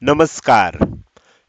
Namaskar.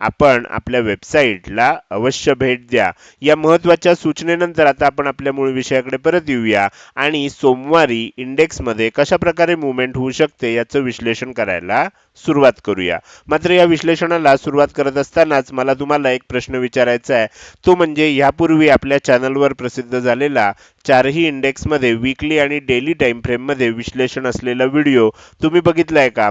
आपण आपल्या वेबसाईटला अवश्य भेट द्या. या महत्त्वाच्या सूचनेनंतर आता आपण आपल्या मूळ विषयाकडे परत येऊया. आणि सोमवारी इंडेक्समध्ये कशाप्रकारे मुवमेंट होऊ शकते याचं विश्लेषण करायला सुरुवात करूया. मात्र या विश्लेषणाला सुरुवात करत असतानाच मला तुम्हाला एक प्रश्न विचारायचा आहे. तो म्हणजे यापूर्वी आपल्या चॅनलवर प्रसिद्ध झालेला चारही इंडेक्समध्ये वीकली आणि डेली टाईम फ्रेममध्ये विश्लेषण असलेला व्हिडिओ तुम्ही बघितलाय का?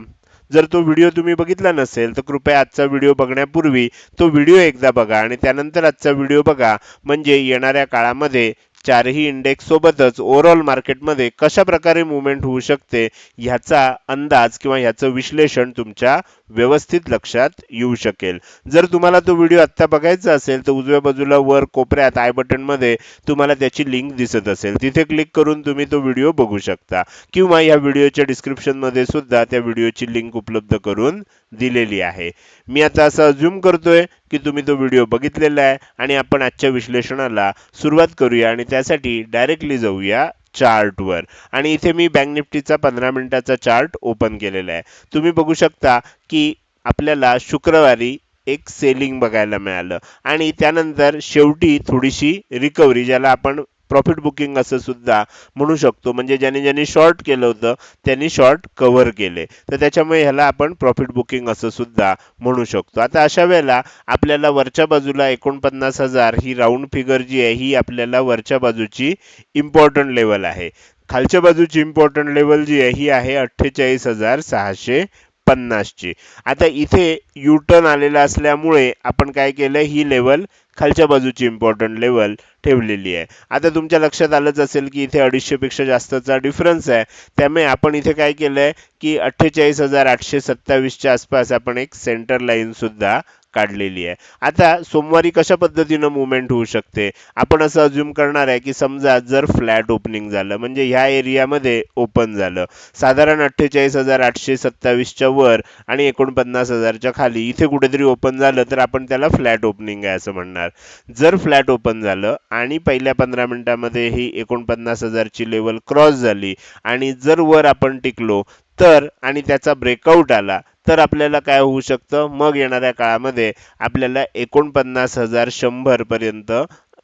जर तो व्हिडिओ तुम्ही बघितला नसेल तर कृपया आजचा व्हिडिओ बघण्यापूर्वी तो व्हिडिओ एकदा बघा आणि त्यानंतर आजचा व्हिडिओ बघा. म्हणजे येणाऱ्या काळामध्ये चारही इंडेक्स सोबतच ओव्हरऑल मार्केटमध्ये कशा प्रकारे मुवमेंट होऊ शकते ह्याचा अंदाज किंवा ह्याचं विश्लेषण तुमच्या व्यवस्थित लक्षात येऊ शकेल. जर तुम्हाला तो व्हिडिओ आत्ता बघायचा असेल तर उजव्या बाजूला वर कोपऱ्यात आय बटनमध्ये तुम्हाला त्याची लिंक दिसत असेल. तिथे क्लिक करून तुम्ही तो व्हिडिओ बघू शकता. किंवा या व्हिडिओच्या डिस्क्रिप्शनमध्ये सुद्धा त्या व्हिडिओची लिंक उपलब्ध करून दिलेली आहे. मी आता असं अज्युम करतोय की तुम्ही तो व्हिडिओ बघितलेला आहे. आणि आपण आजच्या विश्लेषणाला सुरुवात करूया आणि त्यासाठी डायरेक्टली जाऊया चार्टवर. आणि इथे मी बँक निफ्टीचा पंधरा मिनिटाचा चार्ट ओपन केलेला आहे. तुम्ही बघू शकता की आपल्याला शुक्रवारी एक सेलिंग बघायला मिळालं. आणि त्यानंतर शेवटी थोडीशी रिकव्हरी ज्याला आपण प्रॉफिट बुकिंग असं सुद्धा म्हणू शकतो. म्हणजे ज्यांनी ज्यांनी शॉर्ट केलं होतं त्यांनी शॉर्ट कव्हर केले. तर त्याच्यामुळे ह्याला आपण प्रॉफिट बुकिंग असं सुद्धा म्हणू शकतो. आता अशा वेळेला आपल्याला वरच्या बाजूला एकोणपन्नास हजार ही राऊंड फिगर जी आहे ही आपल्याला वरच्या बाजूची इम्पॉर्टंट लेवल आहे. खालच्या बाजूची इम्पॉर्टंट लेवल जी आहे ही आहे अठ्ठेचाळीस हजार सहाशे पन्नासची. आता इथे युटर्न आलेला असल्यामुळे आपण काय केलं ही लेवल खालच्या बाजूची इम्पॉर्टंट लेवल ठेवलेली आहे. आता तुमच्या लक्षात आलंच असेल की इथे अडीचशे पेक्षा जास्तचा डिफरन्स आहे. त्यामुळे आपण इथे काय केलंय की अठ्ठेचाळीस हजार आठशे सत्तावीसच्या आसपास आपण एक सेंटर लाईन सुद्धा काढलेली आहे. आता सोमवारी कशा पद्धतीनं मुवमेंट होऊ शकते? आपण असं अज्युम करणार आहे की समजा जर फ्लॅट ओपनिंग झालं म्हणजे ह्या एरियामध्ये ओपन झालं साधारण अठ्ठेचाळीस हजार आठशे सत्तावीसच्या वर आणि एकोणपन्नास हजारच्या खाली इथे कुठेतरी ओपन झालं तर आपण त्याला फ्लॅट ओपनिंग आहे असं म्हणणार. जर फ्लॅट ओपन झालं आणि पहिल्या पंधरा मिनिटामध्ये ही एकोणपन्नास हजारची लेवल क्रॉस झाली आणि जर वर आपण टिकलो तर आणि त्याचा ब्रेकआउट आला तर आपल्याला काय होऊ शकतं? मग येणाऱ्या काळामध्ये आपल्याला एकोणपन्नास हजार शंभर पर्यंत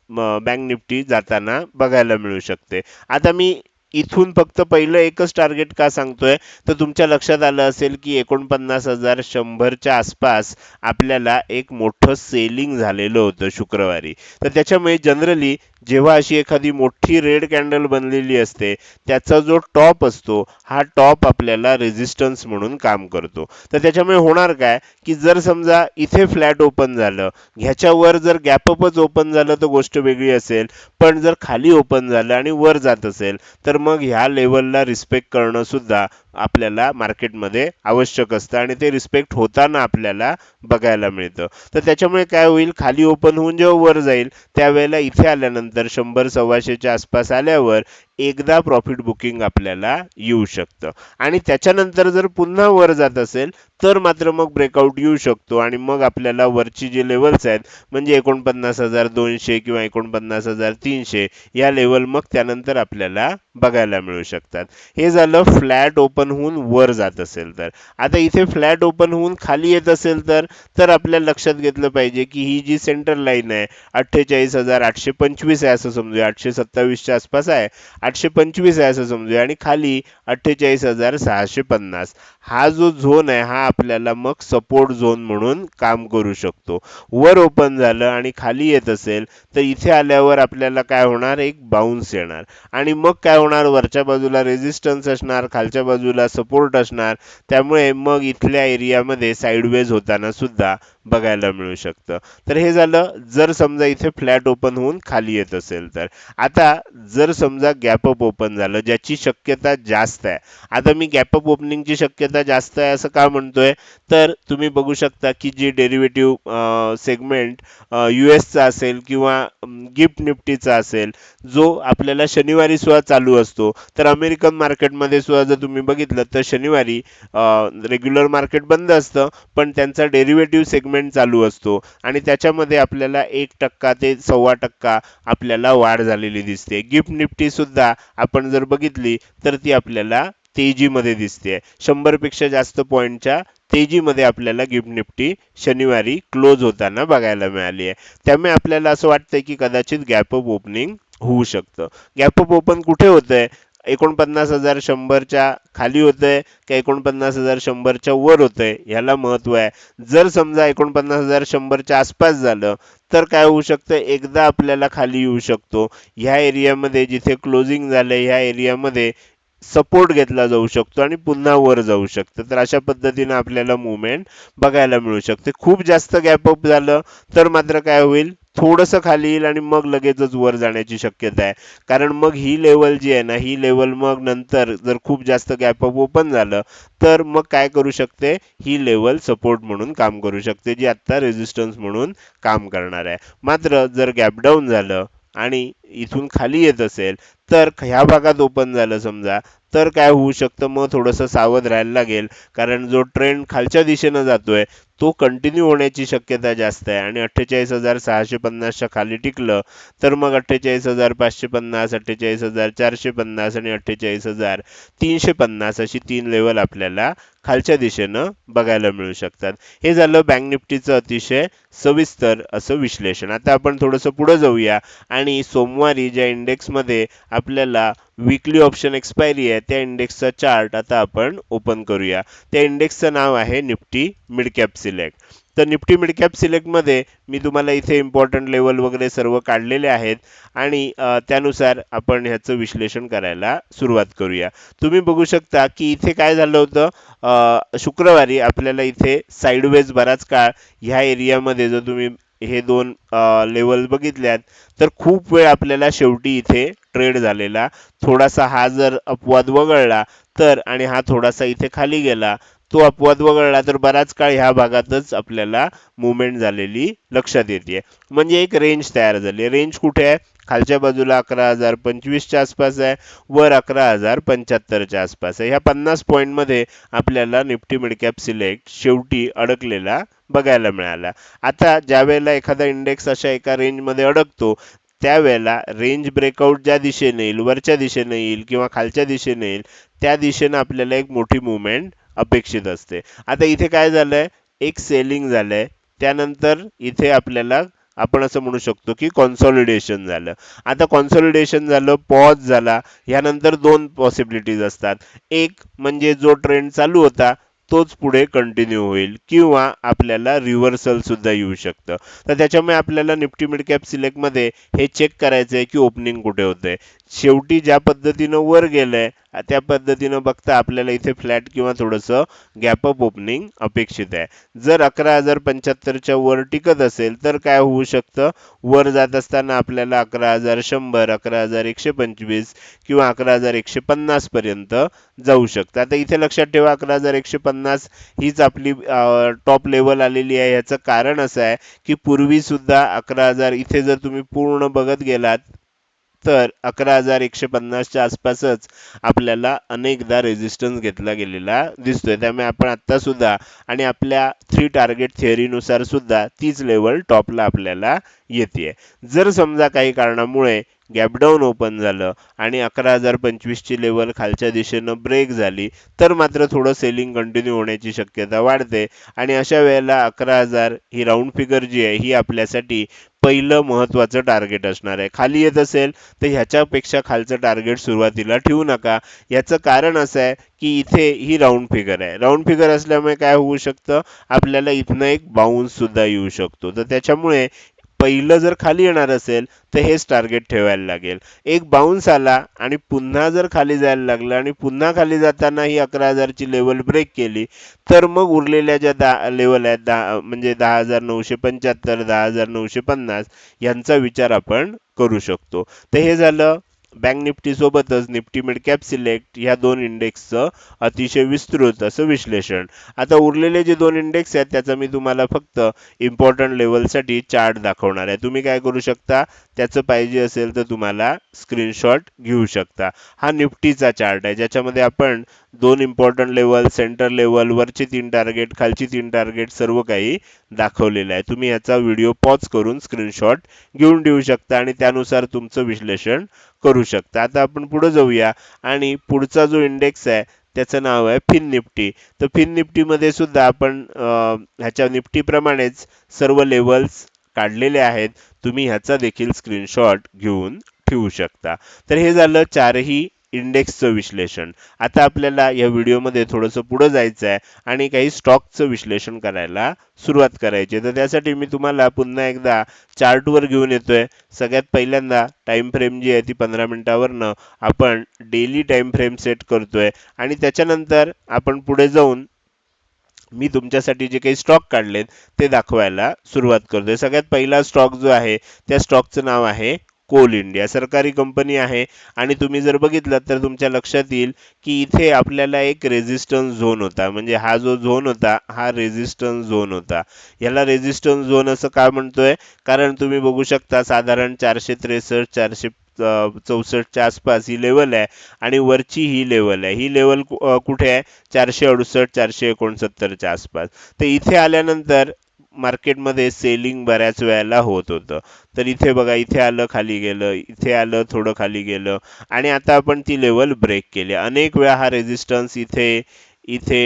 बँक निफ्टी जाताना बघायला मिळू शकते. आता मी इथून फक्त पहिलं एकच टार्गेट का सांगतोय? तर तुमच्या लक्षात आलं असेल की एकोणपन्नास हजार शंभरच्या आसपास आपल्याला एक मोठं सेलिंग झालेलं होतं शुक्रवारी. तर त्याच्यामुळे जनरली जेव्हा अशी एखादी मोठी रेड कॅन्डल बनलेली असते त्याचा जो टॉप असतो हा टॉप आपल्याला रेझिस्टन्स म्हणून काम करतो. तर त्याच्यामुळे होणार काय? की जर समजा इथे फ्लॅट ओपन झालं ह्याच्यावर जर गॅपअपच ओपन झालं तर गोष्ट वेगळी असेल. पण जर खाली ओपन झालं आणि वर जात असेल तर मग ह्या लेवलला रिस्पेक्ट करणं सुद्धा आपल्याला मार्केटमध्ये आवश्यक असतं आणि ते रिस्पेक्ट होताना आपल्याला बघायला मिळतं. तर त्याच्यामुळे काय होईल? खाली ओपन होऊन जेव्हा वर जाईल त्यावेळेला इथे आल्यानंतर शंभर सव्वाशेच्या आसपास आल्यावर एकदा प्रॉफिट बुकिंग आपल्याला येऊ शकतं. आणि त्याच्यानंतर जर पुन्हा वर जात असेल तर मात्र मग ब्रेकआउट येऊ शकतो आणि मग आपल्याला वरची जे लेवल्स आहेत म्हणजे एकोणपन्नास हजार दोनशे किंवा एकोणपन्नास हजार तीनशे या लेवल मग त्यानंतर आपल्याला बघायला मिळू शकतात. हे झालं फ्लॅट ओपन होऊन वर जात असेल तर. आता इथे फ्लॅट ओपन होऊन खाली येत असेल तर तर आपल्या लक्षात घेतलं पाहिजे की ही जी सेंटर लाईन आहे अठ्ठेचाळीस हजार आठशे पंचवीस आहे असं समजूया. आठशे सत्तावीसच्या आसपास आहे. आठशे पंचवीस आहे असं समजूया. आणि खाली अठ्ठेचाळीस हजार सहाशे पन्नास. हा जो झोन आहे हा आपल्याला मग सपोर्ट झोन म्हणून काम करू शकतो. वर ओपन झालं आणि खाली येत असेल तर इथे आल्यावर आपल्याला काय होणार? एक बाउन्स येणार. आणि मग काय होणार? वरच्या बाजूला रेझिस्टन्स असणार खालच्या बाजूला सपोर्ट असणार. त्यामुळे मग इथल्या एरियामध्ये साईडवेज होताना सुद्धा बघायला मिळू शकतं. तर हे झालं. जर समजा इथे फ्लॅट ओपन होऊन खाली येत असेल तर. आता जर समजा गॅपअप ओपन झालं ज्याची शक्यता जास्त आहे. आता मी गॅपअप ओपनिंगची शक्यता जास्त आहे असं का म्हणतोय? तर तुम्ही बघू शकता की जी डेरिव्हेटिव्ह सेगमेंट यू एसचा असेल किंवा गिफ्ट निफ्टीचा असेल जो आपल्याला शनिवारी सुद्धा चालू असतो. तर अमेरिकन मार्केटमध्ये सुद्धा जर तुम्ही बघितलं तर शनिवारी रेग्युलर मार्केट बंद असतं पण त्यांचा डेरिव्हेटिव्ह सेगमेंट चालू असतो. आणि त्याच्यामध्ये आपल्याला एक टक्का ते सव्वा टक्का आपल्याला वाढ झालेली दिसते. गिफ्ट निफ्टी सुद्धा आपण जर बघितली तर ती आपल्याला तेजीमध्ये दिसते शंभरपेक्षा जास्त पॉईंटच्या तेजीमध्ये आपल्याला गिफ्ट निफ्टी शनिवारी क्लोज होताना बघायला मिळाली आहे त्यामुळे आपल्याला असं वाटतंय की कदाचित गॅप अप ओपनिंग होऊ शकतं. गॅप अप ओपन कुठे होतंय? एकोणपन्नास हजार शंभरच्या खाली होतंय का एकोणपन्नास हजार शंभरच्या वर होतंय? ह्याला महत्त्व आहे. जर समजा एकोणपन्नास हजार शंभरच्या आसपास झालं तर काय होऊ शकतं? एकदा आपल्याला खाली येऊ शकतो. ह्या एरियामध्ये जिथे क्लोजिंग झालंय ह्या एरियामध्ये सपोर्ट घेतला जाऊ शकतो आणि पुन्हा वर जाऊ शकतं. तर अशा पद्धतीनं आपल्याला मुवमेंट बघायला मिळू शकते. खूप जास्त गॅप अप झालं तर मात्र काय होईल? थोडंसं खाली येईल आणि मग लगेचच वर जाण्याची शक्यता आहे. कारण मग ही लेवल जी आहे ना ही लेवल मग नंतर जर खूप जास्त गॅप अप ओपन झालं तर मग काय करू शकते? ही लेवल सपोर्ट म्हणून काम करू शकते जी आत्ता रेझिस्टन्स म्हणून काम करणार आहे. मात्र जर गॅप डाऊन झालं आणि इथून खाली येत असेल तर ह्या भागात ओपन झालं समजा तर काय होऊ शकतं? मग थोडंसं सावध राहायला लागेल. कारण जो ट्रेंड खालच्या दिशेनं जातोय तो कंटिन्यू होण्याची शक्यता जास्त आहे. आणि अठ्ठेचाळीस हजार सहाशे पन्नासच्या खाली टिकलं तर मग अठ्ठेचाळीस हजार पाचशे पन्नास अठ्ठेचाळीस हजार चारशे पन्नास आणि अठ्ठेचाळीस हजार तीनशे पन्नास अशी तीन लेवल आपल्याला खालच्या दिशेनं बघायला मिळू शकतात. हे झालं बँक निफ्टीचं अतिशय सविस्तर असं विश्लेषण. आता आपण थोडंसं पुढं जाऊया आणि सोमवारी ज्या इंडेक्समध्ये आपल्याला विकली ऑप्शन एक्सपायरी आहे त्या इंडेक्सचा चार्ट आता आपण ओपन करूया. त्या इंडेक्सचं नाव आहे निफ्टी मिड सिलेक्ट तर निफ्टी मिड कॅप सिलेक्टमध्ये मी तुम्हाला इथे इम्पॉर्टंट लेवल वगैरे सर्व काढलेले आहेत. आणि त्यानुसार आपण ह्याचं विश्लेषण करायला सुरुवात करूया. तुम्ही बघू शकता की इथे काय झालं होतं? शुक्रवारी आपल्याला इथे साईडवेज बराच काळ ह्या एरियामध्ये जर तुम्ही हे दोन लेवल बघितल्यात तर खूप वेळ आपल्याला शेवटी इथे ट्रेड झालेला. थोडासा हा जर अपवाद वगळला तर आणि हा थोडासा इथे खाली गेला तो अपवाद वगळला तर बराच काळ ह्या भागातच आपल्याला मुवमेंट झालेली लक्षात येते म्हणजे एक रेंज तयार झाली. रेंज कुठे आहे? खालच्या बाजूला अकरा हजार पंचवीसच्या आसपास आहे. वर अकरा हजार पंच्याहत्तरच्या आसपास आहे. ह्या पन्नास पॉईंटमध्ये आपल्याला निफ्टी मिडकॅप सिलेक्ट शेवटी अडकलेला बघायला मिळाला. आता ज्यावेळेला एखादा इंडेक्स अशा एका रेंजमध्ये अडकतो त्यावेळेला रेंज ब्रेकआउट ज्या दिशेने येईल वरच्या दिशेने येईल किंवा खालच्या दिशेने येईल त्या दिशेनं आपल्याला एक मोठी मुवमेंट अपेक्षित असते. आता इथे काय झालंय? एक सेलिंग झालंय. त्यानंतर इथे आपल्याला आपण असं म्हणू शकतो की कॉन्सॉलिडेशन झालं. आता कॉन्सॉलिडेशन झालं पॉज झाला. ह्यानंतर दोन पॉसिबिलिटीज असतात. एक म्हणजे जो ट्रेंड चालू होता तोच पुढे कंटिन्यू होईल किंवा आपल्याला रिव्हर्सल सुद्धा येऊ शकतं. तर त्याच्यामुळे आपल्याला निफ्टी मिड कॅप सिलेक्टमध्ये हे चेक करायचं आहे की ओपनिंग कुठे होते शेवटी ज्या पद्धतीनं वर गेलंय त्या पद्धतीनं बघता आपल्याला इथे फ्लॅट किंवा थोडंसं गॅप अप ओपनिंग अपेक्षित आहे. जर अकरा हजार पंच्याहत्तरच्या वर टिकत असेल तर काय होऊ शकतं? वर जात असताना आपल्याला अकरा हजार शंभर अकरा हजार एकशे पंचवीस किंवा अकरा हजार एकशे पन्नास पर्यंत जाऊ शकतं. आता इथे लक्षात ठेवा अकरा हजार एकशे पन्नास हीच आपली टॉप लेवल आलेली आहे. याचं कारण असं आहे की पूर्वी सुद्धा अकरा हजार इथे जर तुम्ही पूर्ण बघत गेलात तर अकरा हजार एकशे पन्नासच्या आसपासच आपल्याला अनेकदा रेजिस्टन्स घेतला गेलेला दिसतोय. त्यामुळे आपण आत्तासुद्धा आणि आपल्या थ्री टार्गेट थिअरीनुसारसुद्धा तीच लेवल टॉपला आपल्याला येते जर समजा काही कारणामुळे गॅपडाऊन ओपन झालं आणि अकरा हजार पंचवीसची लेवल खालच्या दिशेनं ब्रेक झाली तर मात्र थोडं सेलिंग कंटिन्यू होण्याची शक्यता वाढते. आणि अशा वेळेला अकरा हजार ही राऊंड फिगर जी आहे ही आपल्यासाठी पहिलं महत्वाचं टार्गेट असणार आहे. खाली येत असेल तर ह्याच्यापेक्षा खालचं टार्गेट सुरुवातीला ठेवू नका. याचं कारण असं आहे की इथे ही राऊंड फिगर आहे. राऊंड फिगर असल्यामुळे काय होऊ शकतं? आपल्याला इथनं एक बाउन्ससुद्धा येऊ शकतो. तर त्याच्यामुळे पहिलं जर खाली येणार असेल तर हेच टार्गेट ठेवायला लागेल. एक बाउन्स आला आणि पुन्हा जर खाली जायला लागलं आणि पुन्हा खाली जाताना ही अकरा हजारची लेवल ब्रेक केली तर मग उरलेल्या ज्या दहा लेवल आहेत दहा म्हणजे दहा हजार नऊशे पंच्याहत्तर दहा हजार नऊशे पन्नास यांचा विचार आपण करू शकतो. तर हे झालं. बँक निफ्टी सोबतच निफ्टी मिड कॅप सिलेक्ट ह्या दोन इंडेक्सचं अतिशय विस्तृत असं विश्लेषण. आता उरलेले जे दोन इंडेक्स आहेत त्याचा मी तुम्हाला फक्त इम्पॉर्टंट लेवलसाठी चार्ट दाखवणार आहे. तुम्ही काय करू शकता? त्याचं पाहिजे असेल तर तुम्हाला स्क्रीनशॉट घेऊ शकता. हा निफ्टीचा चार्ट आहे. ज्याच्यामध्ये आपण दोन इम्पॉर्टंट लेवल सेंटर लेवल वरचे तीन टार्गेट खालची तीन टार्गेट सर्व काही दाखवलेलं आहे. तुम्ही याचा व्हिडिओ पॉज करून स्क्रीनशॉट घेऊन देऊ शकता आणि त्यानुसार तुमचं विश्लेषण करू शकता. आता आपण पुढे जाऊया आणि पुढचा जो इंडेक्स आहे त्याचं नाव आहे फिन निफ्टी तर फिन निफ्टीमध्ये सुद्धा आपण ह्याच्या निफ्टीप्रमाणेच सर्व लेवल्स काढलेले आहेत तुम्ही ह्याचा देखील स्क्रीनशॉट घेऊन ठेवू शकता. तर हे झालं चारही इंडेक्सचं विश्लेषण. आता आपल्याला या व्हिडिओमध्ये थोडंसं पुढं जायचं आहे आणि काही स्टॉकचं विश्लेषण करायला सुरुवात करायची आहे. तर त्यासाठी मी तुम्हाला पुन्हा एकदा चार्टवर घेऊन येतोय. सगळ्यात पहिल्यांदा टाइम फ्रेम जी आहे ती पंधरा मिनटावरनं आपण डेली टाइम फ्रेम सेट करतोय. आणि त्याच्यानंतर आपण पुढे जाऊन मी तुमच्यासाठी जे काही स्टॉक काढलेत ते दाखवायला सुरुवात करतोय. सगळ्यात पहिला स्टॉक जो आहे त्या स्टॉकचं नाव आहे कोल इंडिया. सरकारी कंपनी आहे आणि तुम्ही जर बघितलं तर तुमच्या लक्षात येईल की इथे आपल्याला एक रेझिस्टन्स झोन होता. म्हणजे हा जो झोन होता हा रेझिस्टन्स झोन होता. याला रेझिस्टन्स झोन असं का म्हणतोय? कारण तुम्ही बघू शकता साधारण चारशे त्रेसष्ट चारशे चौसष्टच्या आसपास ही लेवल आहे आणि वरची ही लेवल आहे. ही लेवल कुठे आहे? चारशे अडुसष्ट चारशे एकोणसत्तरच्या आसपास. तर इथे आल्यानंतर मार्केटमध्ये सेलिंग बऱ्याच वेळेला होत होतं. तर इथे बघा इथे आलं खाली गेलं इथे आलं थोडं खाली गेलं आणि आता आपण ती लेवल ब्रेक केली. अनेक वेळा हा रेझिस्टन्स इथे इथे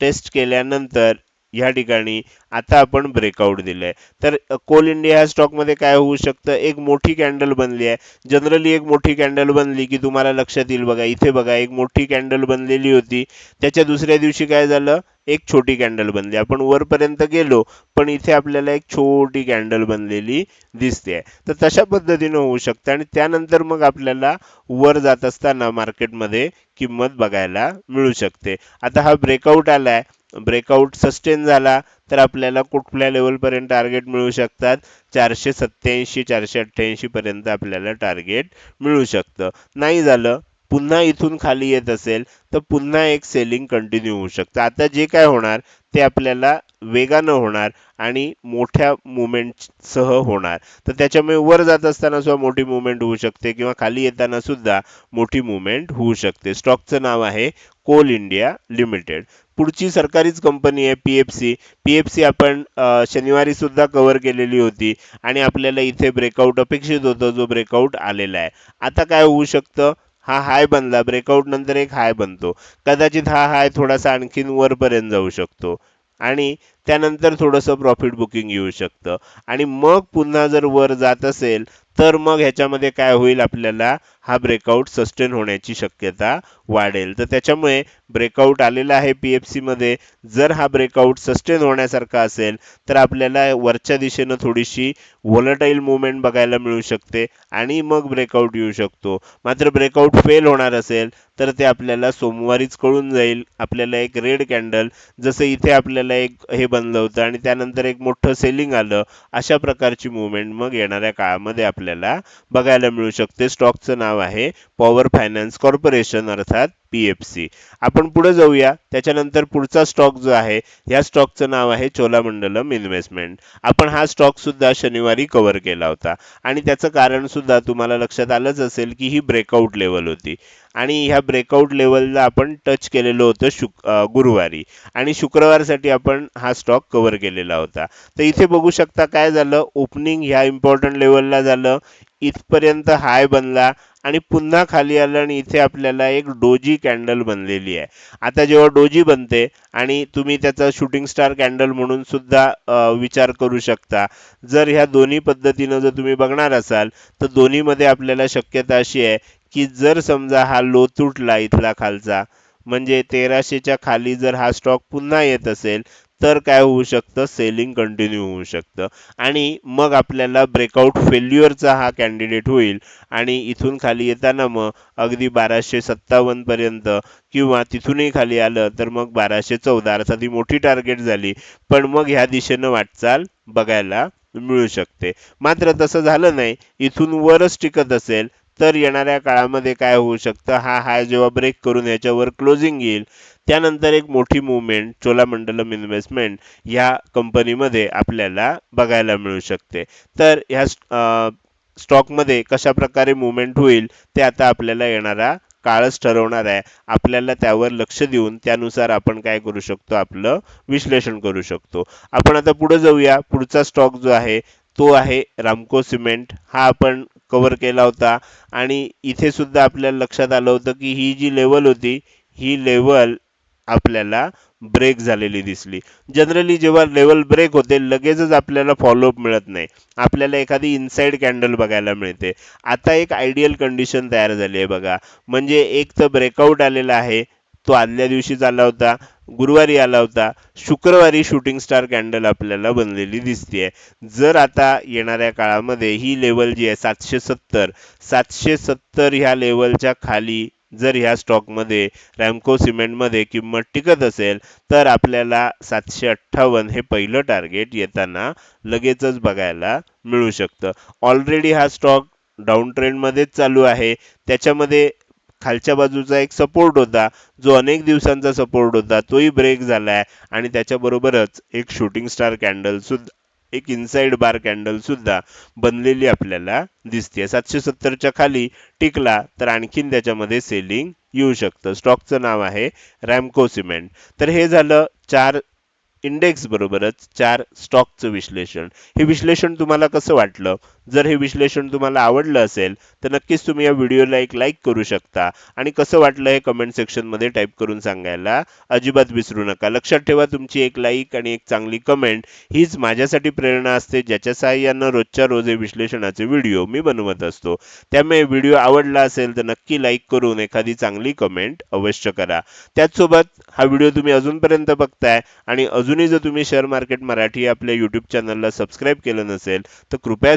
टेस्ट केल्यानंतर ह्या ठिकाणी आता आपण ब्रेकआउट दिलंय. तर कोल इंडिया ह्या स्टॉकमध्ये काय होऊ शकतं? एक मोठी कॅन्डल बनली आहे. जनरली एक मोठी कॅन्डल बनली की तुम्हाला लक्षात येईल बघा. इथे बघा एक मोठी कॅन्डल बनलेली होती. त्याच्या दुसऱ्या दिवशी काय झालं? एक छोटी कॅन्डल बनली. आपण वरपर्यंत गेलो पण इथे आपल्याला एक छोटी कॅन्डल बनलेली दिसते. तर तशा पद्धतीनं होऊ शकतं आणि त्यानंतर मग आपल्याला वर जात असताना मार्केटमध्ये किंमत बघायला मिळू शकते. आता हा ब्रेकआउट आहे ब्रेकआउट सस्टेन झाला तर आपल्याला कुठल्या लेवलपर्यंत टार्गेट मिळू शकतात? चारशे सत्त्याऐंशी चारशे अठ्ठ्याऐंशी पर्यंत आपल्याला टार्गेट मिळू शकतं. नाही झालं पुन्हा इथून खाली येत असेल तर पुन्हा एक सेलिंग कंटिन्यू होऊ शकतं. आता जे काय होणार ते आपल्याला वेगानं होणार आणि मोठ्या मुवमेंटसह होणार. तर त्याच्यामुळे वर जात असताना सुद्धा मोठी मुवमेंट होऊ शकते किंवा खाली येताना सुद्धा मोठी मुवमेंट होऊ शकते. स्टॉकचं नाव आहे कोल इंडिया लिमिटेड. पुढची सरकारीच कंपनी आहे P F C P F C आपण शनिवारीसुद्धा शनिवारी सुद्धा कव्हर केलेली होती आणि आपल्याला इथे ब्रेकआउट अपेक्षित होतं जो ब्रेकआउट आलेला आहे. आता काय होऊ शकतं? हा हाय बनला ब्रेकआउट नंतर एक हाय बनतो. कदाचित हा हाय थोडासा आणखीन वरपर्यंत जाऊ शकतो. आणि त्यानंतर थोडंसं प्रॉफिट बुकिंग येऊ शकतं. आणि मग पुन्हा जर वर जात असेल तर मग ह्याच्यामध्ये काय होईल आपल्याला? हा ब्रेकआउट सस्टेन होण्याची शक्यता वाढेल. तर त्याच्यामुळे ब्रेकआउट आलेला आहे पी एफ सीमध्ये जर हा ब्रेकआउट सस्टेन होण्यासारखा असेल तर आपल्याला वरच्या दिशेनं थोडीशी व्होलटाईल मुवमेंट बघायला मिळू शकते आणि मग ब्रेकआउट येऊ शकतो. मात्र ब्रेकआउट फेल होणार असेल तर ते आपल्याला सोमवारीच कळून जाईल. आपल्याला एक रेड कॅन्डल जसं इथे आपल्याला एक हे बनलं होतं आणि त्यानंतर एक मोठं सेलिंग आलं अशा प्रकारची मुवमेंट मग येणाऱ्या काळामध्ये आपल्याला बघायला मिळू शकते. स्टॉकचं नाव आहे पॉवर फायनान्स कॉर्पोरेशन अर्थात पी एफ सी. आपण पुढे जाऊया. त्याच्यानंतर पुढचा स्टॉक जो आहे ह्या स्टॉकचं नाव आहे चोलामंडलम इन्व्हेस्टमेंट. आपण हा स्टॉक सुद्धा शनिवारी कव्हर केला होता. आणि त्याचं कारण सुद्धा तुम्हाला लक्षात आलंच असेल की ही ब्रेकआउट लेवल होती. आणि ह्या ब्रेकआउट लेवलला आपण टच केलेलं होतं शुक गुरुवारी. आणि शुक्रवारसाठी आपण हा स्टॉक कव्हर केलेला होता. तर इथे बघू शकता काय झालं? ओपनिंग ह्या इम्पॉर्टंट लेवलला झालं. इथपर्यंत हाय बनला आणि पुन्हा खाली आलं आणि इथे आपल्याला एक डोजी कॅन्डल बनलेली आहे. आता जेव्हा डोजी बनते आणि तुम्ही त्याचा शूटिंग स्टार कॅन्डल म्हणून सुद्धा विचार करू शकता. जर ह्या दोन्ही पद्धतीनं जर तुम्ही बघणार असाल तर दोन्हीमध्ये आपल्याला शक्यता अशी आहे की जर समजा हा लो तुटला इथला खालचा म्हणजे तेराशेच्या खाली जर हा स्टॉक पुन्हा येत असेल तर काय होऊ शकतं? सेलिंग कंटिन्यू होऊ शकतं. आणि मग आपल्याला ब्रेकआउट फेल्युअरचा हा कॅन्डिडेट होईल. आणि इथून खाली येताना मग अगदी बाराशे सत्तावन्न पर्यंत किंवा तिथूनही खाली आलं तर मग बाराशे चौदा अर्थात ही मोठी टार्गेट झाली. पण मग ह्या दिशेनं वाटचाल बघायला मिळू शकते. मात्र तसं झालं नाही. इथून वरच टिकत असेल तर येणाऱ्या काळामध्ये काय होऊ शकतं? हा हाय जेव्हा ब्रेक करून याच्यावर क्लोजिंग येईल त्यानंतर एक मोठी मुवमेंट चोलामंडलम इन्व्हेस्टमेंट ह्या कंपनीमध्ये आपल्याला बघायला मिळू शकते. तर ह्या स्टॉकमध्ये कशा प्रकारे मुवमेंट होईल ते आता आपल्याला येणारा काळच ठरवणार आहे. आपल्याला त्यावर लक्ष देऊन त्यानुसार आपण काय करू शकतो? आपलं विश्लेषण करू शकतो. आपण आता पुढे जाऊया. पुढचा स्टॉक जो आहे तो आहे रामको सिमेंट. हा आपण कवर केला होता. आणि इथे सुद्धा आपल्याला लक्षात आलं होतं की ही जी लेवल होती ही लेवल आपल्याला ब्रेक झालेली दिसली. जनरली जेव्हा लेवल ब्रेक होते लगेचच आपल्याला फॉलोअप मिळत नाही. आपल्याला एखादी इनसाइड कॅन्डल बघायला मिळते. आता एक आयडियल कंडिशन तयार झाली आहे बघा. म्हणजे एक तर ब्रेकआउट आलेला आहे तो आदल्या दिवशीच आला होता गुरुवारी आला होता. शुक्रवारी शूटिंग स्टार कॅन्डल आपल्याला बनलेली दिसते जर आता येणाऱ्या काळामध्ये ही लेवल जी आहे सातशे सत्तर सातशे सत्तर ह्या लेवलच्या खाली जर ह्या स्टॉकमध्ये रॅमको सिमेंटमध्ये किंमत टिकत असेल तर आपल्याला सातशे अठ्ठावन्न हे पहिलं टार्गेट येताना लगेचच बघायला मिळू शकतं. ऑलरेडी हा स्टॉक डाऊन ट्रेंडमध्येच चालू आहे. त्याच्यामध्ये खालच्या बाजूचा एक सपोर्ट होता. जो अनेक दिवसांचा सपोर्ट होता. तोही ब्रेक झालाय. आणि त्याच्याबरोबरच एक शूटिंग स्टार कॅन्डल सुद्धा एक इनसाइड बार कॅन्डल सुद्धा बनलेली आपल्याला दिसते सातशे सत्तरच्या खाली टिकला तर आणखीन त्याच्यामध्ये सेलिंग येऊ शकतं. स्टॉकचं नाव आहे रॅमको सिमेंट तर हे झालं चार इंडेक्स बरोबरच चार स्टॉकचं विश्लेषण. हे विश्लेषण तुम्हाला कसं वाटलं? जर हे विश्लेषण तुम्हाला आवडलं असेल तर नक्कीच तुम्ही या व्हिडिओला एक लाईक करू शकता. आणि कसं वाटलं हे कमेंट सेक्शनमध्ये टाईप करून सांगायला अजिबात विसरू नका. लक्षात ठेवा तुमची एक लाईक आणि एक चांगली कमेंट हीच माझ्यासाठी प्रेरणा असते ज्याच्या सहाय्यानं रोजच्या रोज हे विश्लेषणाचे व्हिडिओ मी बनवत असतो. त्यामुळे व्हिडिओ आवडला असेल तर नक्की लाईक करून एखादी चांगली कमेंट अवश्य करा. त्याचसोबत हा व्हिडिओ तुम्ही अजूनपर्यंत बघताय आणि अजूनही जर तुम्ही शेअर मार्केट मराठी आपल्या यूट्यूब चॅनलला सबस्क्राईब केलं नसेल तर कृपया